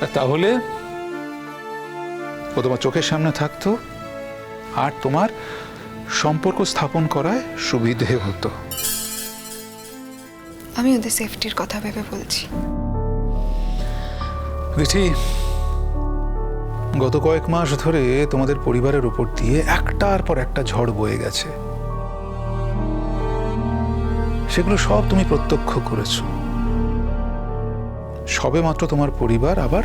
আর তাহলে? ও তোমার চোখের সামনে থাকতো আর তোমার সম্পর্ক স্থাপন করায় সুবিধে হতো। আমি ওদের সেফটির কথা ভেবে বলছি। দিঠি গত কয়েক মাস ধরে তোমাদের পরিবারের উপর দিয়ে একটার পর একটা ঝড় বয়ে গেছে। সেগুলো সব তুমি প্রত্যক্ষ করেছ। সবে মাত্র তোমার পরিবার আবার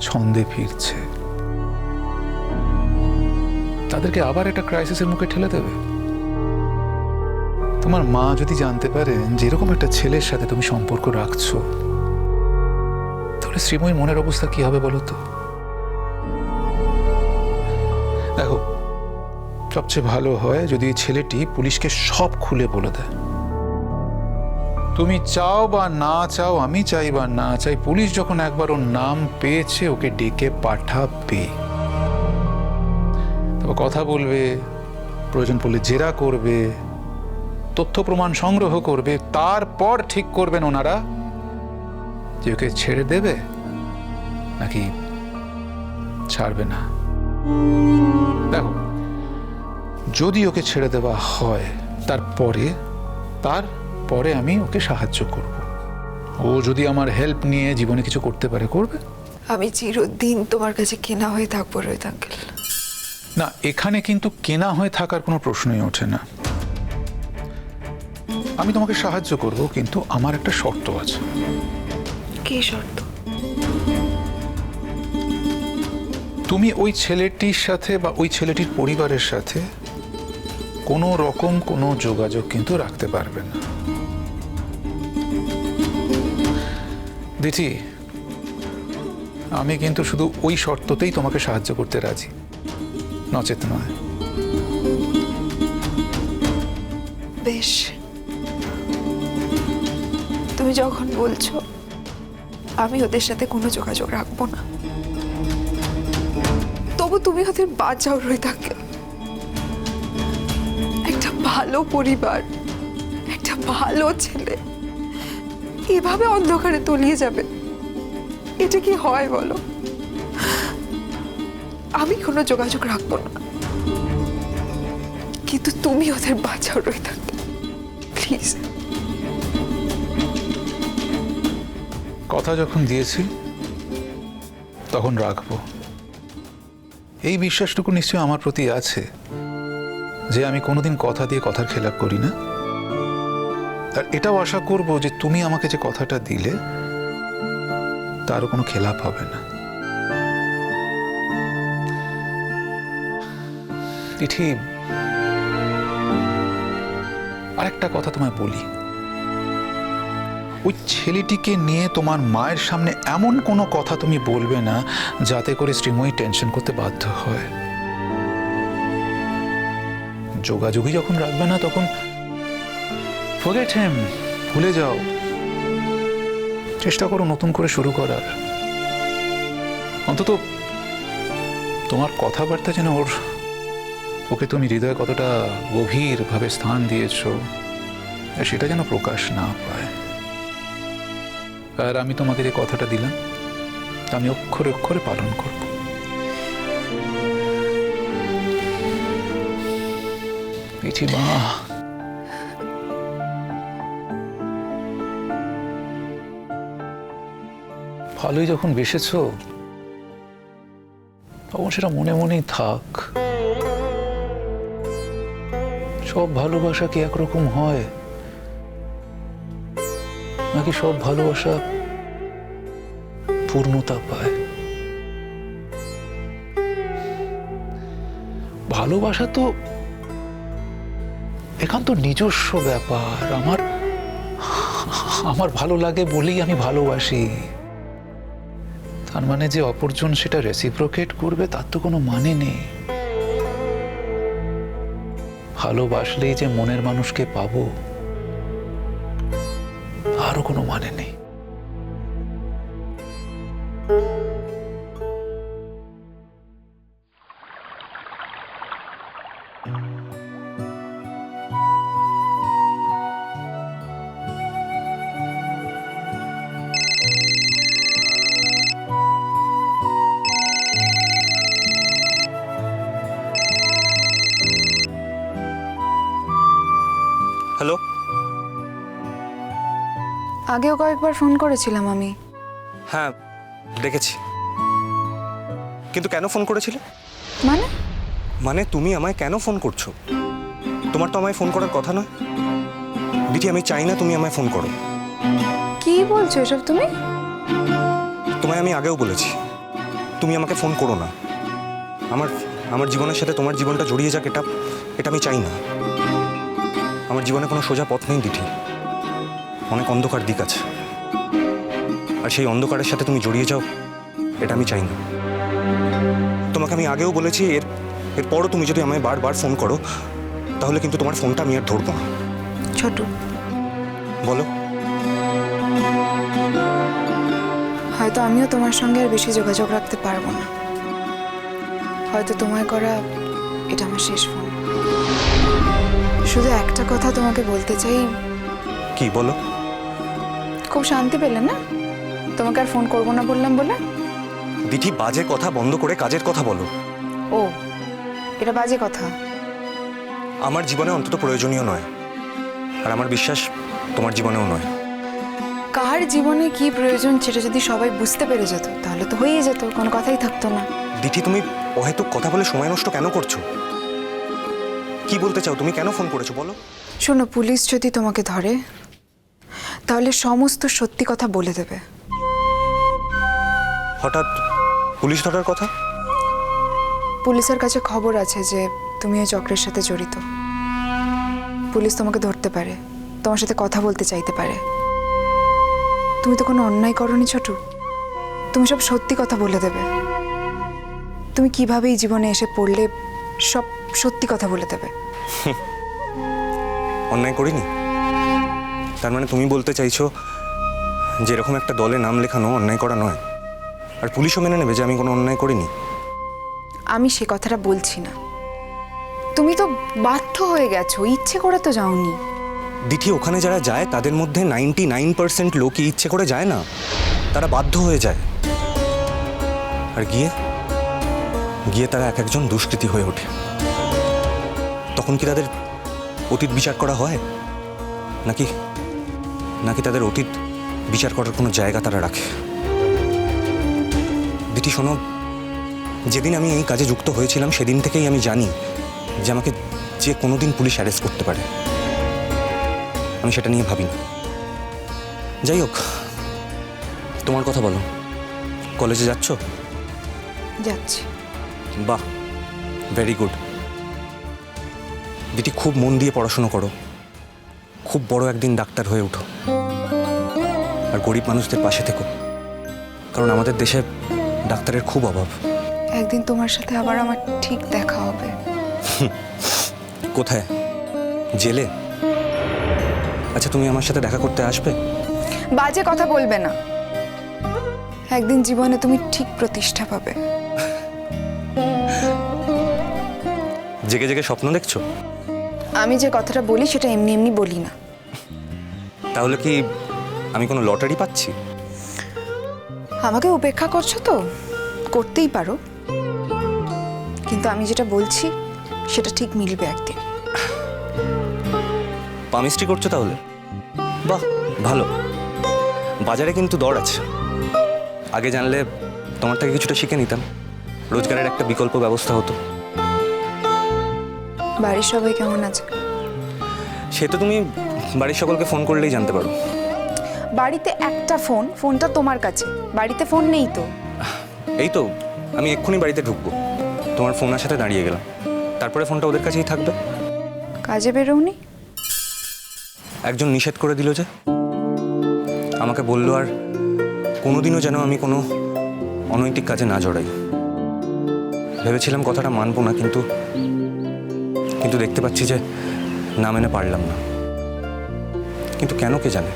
ছন্দে ফিরছে। তাদেরকে আবার একটা ক্রাইসিসের মুখে ঠেলে দেবে? তোমার মা যদি জানতে পারেন যে এরকম একটা ছেলের সাথে তুমি সম্পর্ক রাখছো, তাহলে শ্রীময়ীর মনের অবস্থা কি হবে বলো তো? দেখো, সবচেয়ে ভালো হয় যদি ছেলেটি পুলিশকে সব খুলে বলে দেয়। তুমি চাও বা না চাও, আমি চাই বা না চাই, পুলিশ যখন একবার ওর নাম পেয়েছে, ওকে ডেকে পাঠাবে। তবে কথা বলবে, প্রয়োজন পড়লে জেরা করবে, তথ্য প্রমাণ সংগ্রহ করবে, তারপর ঠিক করবেন ওনারা যে ওকে ছেড়ে দেবে নাকি ছাড়বে না। দেখো, যদি ওকে ছেড়ে দেওয়া হয়, তারপরে তারপরে আমি ওকে সাহায্য করব। ও যদি আমার হেল্প নিয়ে জীবনে কিছু করতে পারে করবে? আমি চিরদিন তোমার কাছে কেনা হয়ে থাকব রোহিত আঙ্কেল না এখানে কিন্তু কেনা হয়ে থাকার কোনো প্রশ্নই ওঠে না। আমি তোমাকে সাহায্য করব কিন্তু আমার একটা শর্ত আছে। কি শর্ত? তুমি ওই ছেলেটির সাথে বা ওই ছেলেটির পরিবারের সাথে কোনো রকম কোনো যোগাযোগ কিন্তু রাখতে পারবে না। দিঠি আমি কিন্তু শুধু ওই শর্ততেই তোমাকে সাহায্য করতে রাজি। নচেত নয়। বেশ। তুমি যখন বলছো, আমি ওদের সাথে কোনো যোগাযোগ রাখব না। তবু তুমি ওদের বাঁচাও রয়ে থাকে একটা ভালো পরিবার, একটা ভালো ছেলে। এভাবে অন্ধকারে তলিয়ে যাবে? এটা কি হয় বলো? আমি কোনো যোগাযোগ রাখব না। কিন্তু তুমি ওদের বাঁচাও রয়ে থাকবে প্লিজ। কথা যখন দিয়েছি, তখন রাখব। এই বিশ্বাসটুকু নিশ্চয়ই আমার প্রতি আছে যে আমি কোনোদিন কথা দিয়ে কথার খেলাপ করি না। আর এটাও আশা করব যে তুমি আমাকে যে কথাটা দিলে, তারও কোনো খেলাপ হবে না। তিথি, আরেকটা কথা তোমায় বলি। ওই ছেলেটিকে নিয়ে তোমার মায়ের সামনে এমন কোনো কথা তুমি বলবে না, যাতে করে শ্রীময়ী টেনশন করতে বাধ্য হয়। যোগাযোগই যখন রাখবে না, তখন ফরগেট হেম ভুলে যাও। চেষ্টা করো নতুন করে শুরু করার। অন্তত তোমার কথাবার্তা যেন ওর ওকে তুমি হৃদয়ে কতটা গভীরভাবে স্থান দিয়েছ, সেটা যেন প্রকাশ না পায়। আর আমি তোমাকে যে কথাটা দিলাম, তা আমি অক্ষরে অক্ষরে পালন করব। পিঠিমা ভালোই যখন বেসেছ, তখন সেটা মনে মনেই থাক। সব ভালোবাসা কি একরকম হয়? নাকি সব ভালোবাসা পূর্ণতা পায়? ভালোবাসা তো একান্ত নিজস্ব ব্যাপার। আমার আমার ভালো লাগে বলেই আমি ভালোবাসি। তার মানে যে অপরজন সেটা রেসিপ্রোকেট করবে, তার তো কোনো মানে নেই। ভালোবাসলেই যে মনের মানুষকে পাবো আরও কোনো মানে নেই। আগেও কয়েকবার ফোন করেছিলাম আমি। হ্যাঁ দেখেছি। কিন্তু কেন ফোন করেছিলে? মানে? মানে তুমি আমায় কেন ফোন করছ? তোমার তো আমায় ফোন করার কথা নয়। দিদি আমি চাই না তুমি আমায় ফোন করো। কি বলছো এসব তুমি? তোমায় আমি আগেও বলেছি তুমি আমাকে ফোন করো না। আমার আমার জীবনের সাথে তোমার জীবনটা জড়িয়ে যাক এটা এটা আমি চাই না। আমার জীবনে কোনো সোজা পথ নেই দিঠি অনেক অন্ধকার দিক আছে। আর সেই অন্ধকারের সাথে তুমি জড়িয়ে যাও এটা আমি চাই না। তোমাকে আমি আগেও বলেছি এর এরপরও তুমি যদি আমায় বারবার ফোন করো তাহলে কিন্তু তোমার ফোনটা আমি আর ধরবো না। ছোট। বলো। হয়তো আমিও তোমার সঙ্গে আর বেশি যোগাযোগ রাখতে পারব না। হয়তো তোমায় করা এটা আমার শেষ ফোন। শুধু একটা কথা তোমাকে বলতে চাই। কি বলো? খুব শান্তি পেলে না? তোমাকে আর ফোন করব না বললাম বলে? দিঠি বাজে কথা বন্ধ করে কাজের কথা বলো। ও এটা বাজে কথা। আমার জীবনে অন্তত প্রয়োজনীয় নয়। আর আমার বিশ্বাস তোমার জীবনেও নয়। কার জীবনে কি প্রয়োজন সেটা যদি সবাই বুঝতে পেরে যেত তাহলে তো হয়েই যেত কোনো কথাই থাকতো না। দিঠি তুমি অহেতুক কথা বলে সময় নষ্ট কেন করছ? কি বলতে চাও তুমি কেন ফোন করেছ বলো। শোনো পুলিশ যদি তোমাকে ধরে তাহলে সমস্ত সত্যি কথা বলে দেবে। হঠাৎ পুলিশ ধরার কথা? পুলিশের কাছে খবর আছে যে তুমি ওই চক্রের সাথে জড়িত। পুলিশ তোমাকে ধরতে পারে তোমার সাথে কথা বলতে চাইতে পারে। তুমি তো কোনো অন্যায় করনি ছোট। তুমি সব সত্যি কথা বলে দেবে। তুমি কীভাবে এই জীবনে এসে পড়লে সব সত্যি কথা বলে দেবে। অন্যায় করিনি? তার মানে তুমি বলতে চাইছো যে এরকম একটা দলে নাম লেখানো অন্যায় করা নয়। আর পুলিশও মেনে নেবে যে আমি কোনো অন্যায় করিনি। আমি সে কথাটা বলছি না। তুমি তো বাধ্য হয়ে গেছো ইচ্ছে করে তো যাওনি। দিঠি ওখানে যারা যায় তাদের মধ্যে নাইনটি নাইন পার্সেন্ট লোকই ইচ্ছে করে যায় না। তারা বাধ্য হয়ে যায়। আর গিয়ে? গিয়ে তারা এক একজন দুষ্কৃতী হয়ে ওঠে। তখন কি তাদের অতীত বিচার করা হয়? নাকি নাকি তাদের অতীত বিচার করার কোনো জায়গা তারা রাখে? দিটি শোনো যেদিন আমি এই কাজে যুক্ত হয়েছিলাম সেদিন থেকেই আমি জানি যে আমাকে যে কোনো দিন পুলিশ অ্যারেস্ট করতে পারে। আমি সেটা নিয়ে ভাবিনি। যাই হোক তোমার কথা বলো। কলেজে যাচ্ছ? যাচ্ছি। বাহ ভেরি গুড দিটি খুব মন দিয়ে পড়াশুনো করো। খুব বড় একদিন ডাক্তার হয়ে উঠো। আর গরিব মানুষদের পাশে থেকো। কারণ আমাদের দেশে ডাক্তারের খুব অভাব। একদিন তোমার সাথে আবার আমার ঠিক দেখা হবে। কোথায়? জেলে? আচ্ছা তুমি আমার সাথে দেখা করতে আসবে? বাজে কথা বলবে না। একদিন জীবনে তুমি ঠিক প্রতিষ্ঠা পাবে। জেগে জেগে স্বপ্ন দেখছ? আমি যে কথাটা বলি সেটা এমনি এমনি বলি না। তাহলে কি আমি কোনো লটারি পাচ্ছি? আমাকে উপেক্ষা করছ তো? করতেই পারো। কিন্তু আমি যেটা বলছি সেটা ঠিক মিলবে একদিন। পামিস্ট্রি করছ তাহলে? বাহ ভালো। বাজারে কিন্তু দর আছে। আগে জানলে তোমার থেকে কিছুটা শিখে নিতাম। রোজগারের একটা বিকল্প ব্যবস্থা হতো। বাড়ির সবাই কেমন আছে? সে তো তুমি বাড়ির সকলকে ফোন করলেই জানতে পারো। বাড়িতে একটা ফোন ফোনটা তোমার কাছে। বাড়িতে ফোন নেই তো? এই তো আমি এক্ষুনি বাড়িতে ঢুকবো। তোমার ফোন আসাতে দাঁড়িয়ে গেলাম। তারপরে ফোনটা ওদের কাছেই থাকবে। কাজে বেরোনি একজন নিষেধ করে দিল যে আমাকে বলল আর কোনোদিনও যেন আমি কোনো অনৈতিক কাজে না জড়াই। ভেবেছিলাম কথাটা মানবো না কিন্তু কিন্তু দেখতে পাচ্ছি যে না মেনে পারলাম না। কিন্তু কেন কে জানে?